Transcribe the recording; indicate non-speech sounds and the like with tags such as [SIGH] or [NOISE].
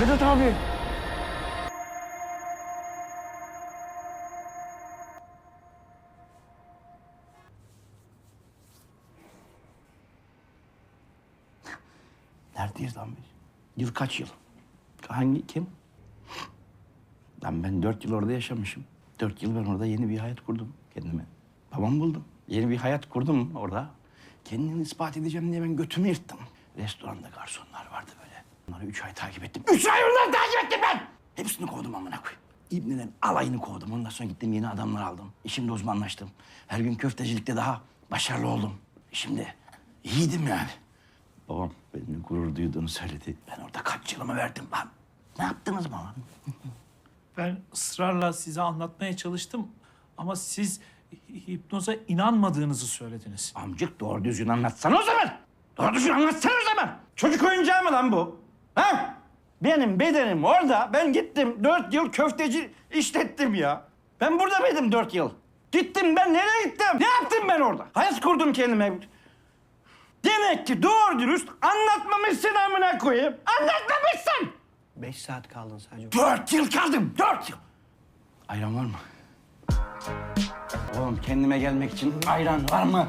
Vedat abi. Neredeyiz lan biz? Yıl kaç yıl? Hangi kim? Lan ben dört yıl orada yaşamışım. Dört yıl ben orada yeni bir hayat kurdum kendime. Babam buldum. Yeni bir hayat kurdum orada. Kendimi ispat edeceğim diye ben götümü yırttım. Restoranda garsonlar vardı böyle. Onları üç ay takip ettim. Üç ay onları takip ettim ben! Hepsini kovdum amına koyayım. İbnilerin alayını kovdum. Ondan sonra gittim yeni adamlar aldım. İşimde uzmanlaştım. Her gün köftecilikte daha başarılı oldum. Şimdi iyiydim yani. Babam benimle gurur duyduğunu söyledi. Ben orada kaç yılımı verdim lan. Ne yaptınız bana? [LAUGHS] Ben ısrarla size anlatmaya çalıştım ama siz hi- hipnoza inanmadığınızı söylediniz. Amcık doğru düzgün anlatsana o zaman. Doğru düzgün anlatsana o zaman. Çocuk oyuncağı mı lan bu? Ha? Benim bedenim orada. Ben gittim dört yıl köfteci işlettim ya. Ben burada mıydım dört yıl? Gittim ben nereye gittim? Ne yaptım ben orada? Hayat kurdum kendime. Demek ki doğru dürüst anlatmamışsın amına koyayım. Anlatmamışsın. Beş saat kaldın sadece. Dört yıl kaldım, dört yıl. Ayran var mı? Oğlum kendime gelmek için ayran var mı?